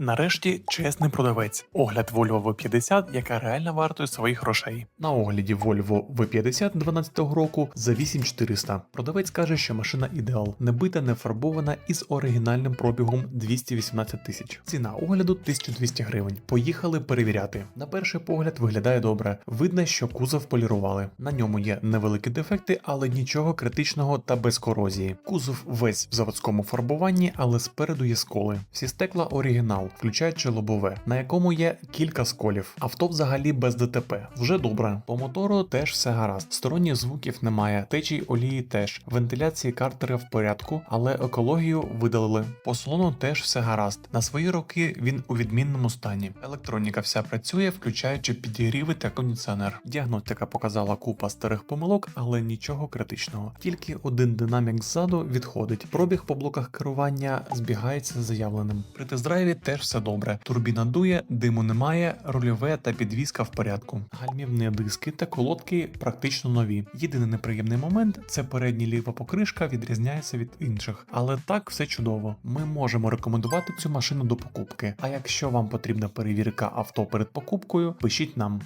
Нарешті чесний продавець. Огляд Volvo V50, яка реально вартує своїх грошей. На огляді Volvo V50 12 року за 8400. Продавець каже, що машина ідеал, не бита, не фарбована і з оригінальним пробігом 218 тисяч. Ціна огляду 1200 гривень. Поїхали перевіряти. На перший погляд виглядає добре. Видно, що кузов полірували. На ньому є невеликі дефекти, але нічого критичного та без корозії. Кузов весь в заводському фарбуванні, але спереду є сколи. Всі стекла оригінал, включаючи лобове, на якому є кілька сколів. Авто взагалі без ДТП. Вже добре. По мотору теж все гаразд. Сторонніх звуків немає, течій олії теж. Вентиляції картера в порядку, але екологію видалили. По салону теж все гаразд. На свої роки він у відмінному стані. Електроніка вся працює, включаючи підігріви та кондиціонер. Діагностика показала купа старих помилок, але нічого критичного. Тільки один динамік ззаду відходить. Пробіг по блоках керування збігається з заявленим. При тест-драйві теж все добре. Турбіна дує, диму немає, рульове та підвізка в порядку. Гальмівні диски та колодки практично нові. Єдиний неприємний момент це передня ліва покришка відрізняється від інших, але так все чудово. Ми можемо рекомендувати цю машину до покупки. А якщо вам потрібна перевірка авто перед покупкою, пишіть нам.